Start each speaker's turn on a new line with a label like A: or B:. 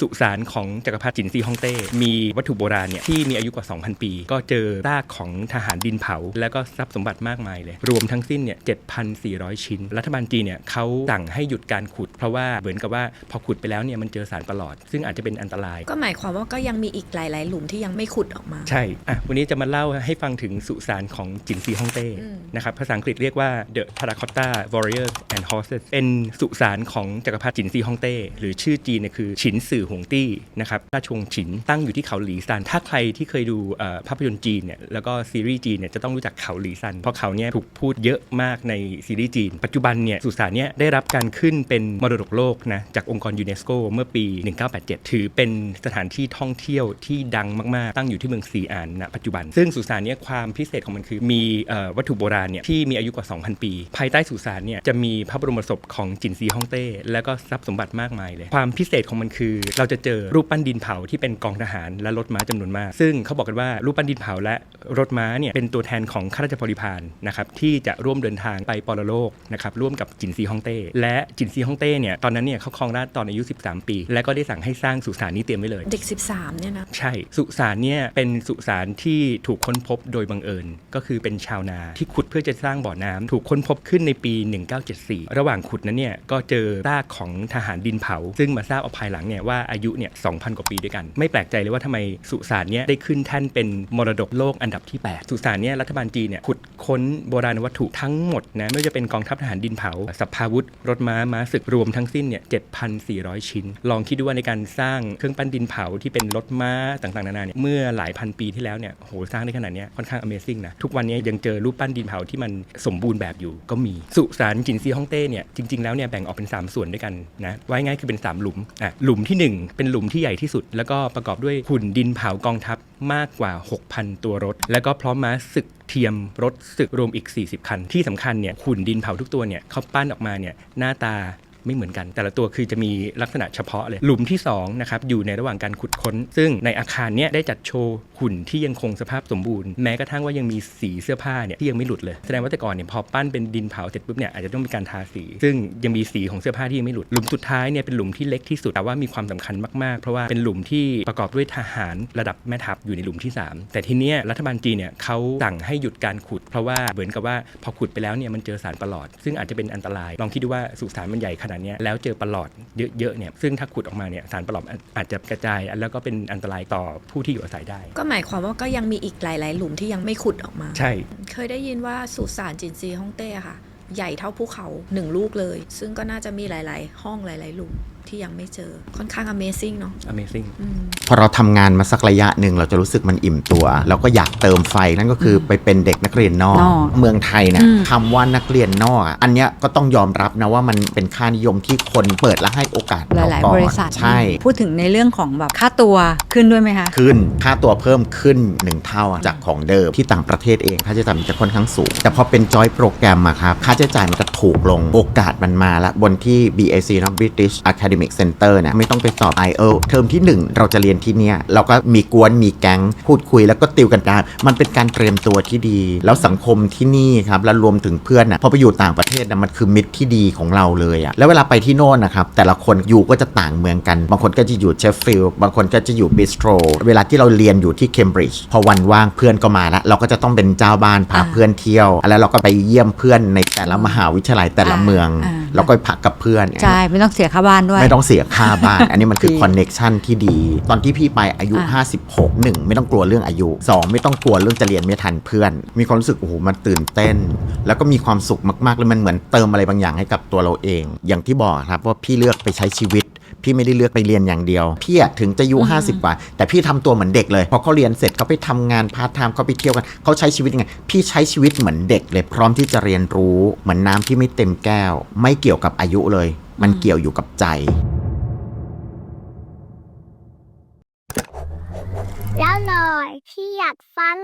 A: สุสานของจักรพรรดิจินซีฮ่องเต้ มีวัตถุโบราณเนี่ยที่มีอายุกว่า 2,000 ปี ก็เจอซากของทหารดินเผา แล้วก็ทรัพย์สมบัติมากมายเลย รวมทั้งสิ้นเนี่ย 7,400 ชิ้น รัฐบาลจีนเนี่ยเขาสั่งให้หยุดการขุด เพราะว่าเหมือนกับว่าพอขุดไปแล้วเนี่ยมันเจอสารประหลอด ซึ่งอาจจะเป็นอันตราย
B: ก็หมายความว่าก็ยังมีอีกหลาย ๆ หลุมที่ยังไม่ขุดออกมา
A: ใช่อะวันนี้จะมาเล่าให้ฟังถึงสุสานของจินซีฮ่องเต้
B: อืม
A: นะครับภาษาอังกฤษเรียกว่า The Terracotta Warriors and Horses เป็นสุสานของจักรพรรดิจินซีฮ่องเต้หรือชื่อจีนเนี่ยคือฉินสื่อหงตี้นะครับราชวงศ์ฉินตั้งอยู่ที่เขาหลีซานถ้าใครที่เคยดูภาพยนตร์จีนเนี่ยแล้วก็ซีรีส์จีนเนี่ยจะต้องรู้จักเขาหลีซัน เพราะเขาเนี่ยถูกพูดเยอะมากในซีรีส์จีน ปัจจุบันเนี่ยสุสานเนี่ยได้รับการขึ้นเป็นมรดกโลกนะจากองค์กรยูเนสโกเมื่อปี 1987 ถือเป็นสถานที่ท่องเที่ยวที่ดังมาก ๆ ตั้งอยู่ที่เมืองซีอานณปัจจุบัน ซึ่งสุสานเนี่ยความพิเศษของมันคือมีอวัตถุโบราณเนี่ยที่มีอายุกว่า 2,000 ปี ภายใต้สุสานเนี่ยจะมีพระบรมศพของจินซีฮ่องเต้ แล้วก็ทรัพย์สมบัติมากมายเลย ความพิเศษของมันคือเราจะเจอรูปปั้นดินเผาที่เป็นกองทหารและรถม้าจำนวนมาก ซึ่งเขาบอกกันว่ารูปปั้นดินเผาและรถม้าเนี่ยเป็นตัวแทนของข้าราชบริพารนะครับที่จะร่วมเดินทางไปปรโลกนะครับร่วมกับจินซีฮ่องเต้และจินซีฮ่องเต้เนี่ยตอนนั้นเนี่ยเขาครองราชย์ตอนอายุ 13 ปี และก็ได้สั่งให้สร้างสุสานนี้เตรียมไว้เลย
B: เด็ก 13เนี่ยนะ
A: ใช่สุสานเนี่ยเป็นสุสานที่ถูกค้นพบโดยบังเอิญ ก็คือเป็นชาวนาที่ขุดเพื่อจะสร้างบ่อน้ำถูกค้นพบขึ้นในปี 1974 ระหว่างขุดนั้นเนี่ยก็เจอซากของทหารดินเผา ซึ่งมาทราบเอาภายหลังเนี่ยว่าอายุเนี่ย2,000 กว่าปีด้วยกัน ไม่แปลกใจเลยว่าทำไมสุสานเนี่ยได้ขึ้นแท่นเป็นมรดกโลกอันดับที่ 8 สุสานเนี่ยรัฐบาลจีนเนี่ยขุดค้นโบราณวัตถุทั้งหมดนะไม่ว่าจะเป็นกองทัพทหารดินเผาสัพพาวุธ รถม้าม้าศึกรวมทั้งสิ้นเนี่ย7,400 ชิ้น ลองคิดดูว่าในการสร้างเครื่องปั้นดินเผาที่เป็นรถม้าต่างๆนานาเนี่ยเมื่อหลายพันปีที่แล้วเนี่ยโหสร้างได้ขนาดนี้ค่อนข้าง Amazing นะทุกวันนี้ยังเจอรูปปั้นดินเผาที่มันสมบูรณ์แบบอยู่ก็มีสุสานจินซีฮ่องเต้เนี่ยจริงๆแล้วเนี่ยแบ่งออกเป็น 3 ส่วนด้วยกันนะไว้ง่ายคือเป็น 3 หลุมอะหลุมที่1เป็นหลุมที่ใหญ่ที่สุด แล้วก็ประกอบด้วยหุ่นดินเผากองทัพมากกว่า 6,000 ตัวรถ แล้วก็พร้อมม้าศึกเทียมรถศึกรวมอีก 40 คัน ที่สำคัญเนี่ยหุ่นดินเผาทุกตัวเนี่ยเขาปั้นออกมาเนี่ยหน้าตา ไม่เหมือนกัน แต่ละตัวคือจะมีลักษณะเฉพาะเลย หลุมที่2นะครับอยู่ในระหว่างการขุดค้น ซึ่งในอาคารเนี้ยได้จัดโชว์หุ่นที่ยังคงสภาพสมบูรณ์ แม้กระทั่งว่ายังมีสีเสื้อผ้าเนี่ยที่ยังไม่หลุดเลย แสดงว่าแต่ก่อนเนี่ยพอปั้นเป็นดินเผาเสร็จปุ๊บเนี่ยอาจจะต้องมีการทาสี ซึ่งยังมีสีของเสื้อผ้าที่ยังไม่หลุด หลุมสุดท้ายเนี่ยเป็นหลุมที่เล็กที่สุดแต่ว่ามีความสำคัญมากๆ เพราะว่าเป็นหลุมที่ประกอบด้วยทหารระดับแม่ทัพอยู่ในหลุมที่ 3 แต่ทีเนี้ยรัฐบาลจีนเนี่ยเขาสั่งให้หยุดการขุด เพราะว่าเหมือนกับว่าพอขุดไปแล้วเนี่ยมันเจอสารประหลอด ซึ่งอาจจะเป็นอันตรายลองคิดดูว่าสุสานมันใหญ่ขนาดเนี้ยแล้วเจอประหลอดเยอะๆเนี่ยซึ่งถ้าขุดออกมาเนี่ยสารประหลอดอาจจะกระจาย แล้วก็เป็นอันตรายต่อผู้ที่อยู่อาศัยได้
B: ก็หมายความว่าก็ยังมีอีกหลาย ๆ หลุมที่ยังไม่ขุดออกมา
A: ใช่
B: เคยได้ยินว่าสุสานจินซีฮ่องเต้อะค่ะ ใหญ่เท่าภูเขาหนึ่งลูกเลย ซึ่งก็น่าจะมีหลาย ๆ ห้องหลาย ๆ หลุมที่ยังไม่เจอค่อนข้าง Amazing เนาะ
A: Amazing
B: อืม
C: พอเราทำงานมาสักระยะหนึ่งเราจะรู้สึกมันอิ่มตัวเราก็อยากเติมไฟนั่นก็คือไปเป็นเด็กนักเรียนนอก
D: นอก
C: เมืองไทยเนี่ย
D: อืม
C: คำว่านักเรียนนอกอะอันเนี้ยก็ต้องยอมรับนะว่ามันเป็นค่านิยมที่คนเปิดและให้โอกาส
D: ห
C: เรา
D: ลาย
C: ก่อ
D: ๆ บ
C: น
D: ริษัท
C: ใช่
D: พูดถึงในเรื่องของแบบค่าตัวขึ้นด้วยไหมคะ
C: ขึ้นค่าตัวเพิ่มขึ้น 1 เท่าจากของเดิมที่ต่างประเทศเอง ค่าใช้จ่ายมันจะค่อนข้างสูง แต่พอเป็นจอยโปรแกรมอะครับ ค่าใช้จ่ายมันจะถูกลงโอกาสมันมาละบนที่ BAC นะ British Academic Center เนี่ยไม่ต้องไปสอบ IELTS เทอมที่ 1 เราจะเรียนที่เนี่ยเราก็มีกวนมีแก๊งพูดคุยแล้วก็ติวกันได้มันเป็นการเตรียมตัวที่ดี แล้วสังคมที่นี่ครับแล้วรวมถึงเพื่อนอะพอไปอยู่ต่างประเทศนะมันคือมิตรที่ดีของเราเลยอะแล้วเวลาไปที่โน่นนะครับแต่ละคนอยู่ก็จะต่างเมืองกัน บางคนก็จะอยู่เชฟฟิลด์บางคนก็จะอยู่บิสโตรเวลาที่เราเรียนอยู่ที่เคมบริดจ์พอวันว่างเพื่อนก็มาแล้วเราก็จะต้องเป็นเจ้าบ้านพา
D: อ่า
C: เพื่อนเที่ยว แล้วเราก็ไปเยี่ยมเพื่อนในแต่ละมหาวิทยาลัยแต่ละ
D: อ่า
C: เมือง
D: อ่า
C: เราก็ไปพักกับเพื่อน
D: ใช่ ไม่ต้องเสียค่าบ้านด้วย
C: ไม่ต้องเสียค่าบ้าน อันนี้มันคือ
D: ดี
C: คอนเน็ชันที่ดี ตอนที่พี่ไปอายุ
D: อะ
C: 56 1ไม่ต้องกลัวเรื่องอายุ 2 ไม่ต้องกลัวเรื่องจะเรียนไม่ทันเพื่อน มีความรู้สึกโอ้โหมันตื่นเต้น แล้วก็มีความสุขมากๆเลยมันเหมือนเติมอะไรบางอย่างให้กับตัวเราเอง อย่างที่บอกครับว่าพี่เลือกไปใช้ชีวิตพี่ไม่ได้เลือกไปเรียนอย่างเดียว พี่อะถึงจะอายุ50 กว่า แต่พี่ทำตัวเหมือนเด็กเลย พอเขาเรียนเสร็จเขาไปทำงานพาร์ทไทม์เขาไปเที่ยวกันเขาใช้ชีวิตยังไง พี่ใช้ชีวิตเหมือนเด็กเลย พร้อมที่จะเรียนรู้เหมือนน้ำที่ไม่เต็มแก้ว ไม่เกี่ยวกับอายุเลย มันเกี่ยวอยู่กับใจ
E: แล้วหน่อยที่อยากฟัง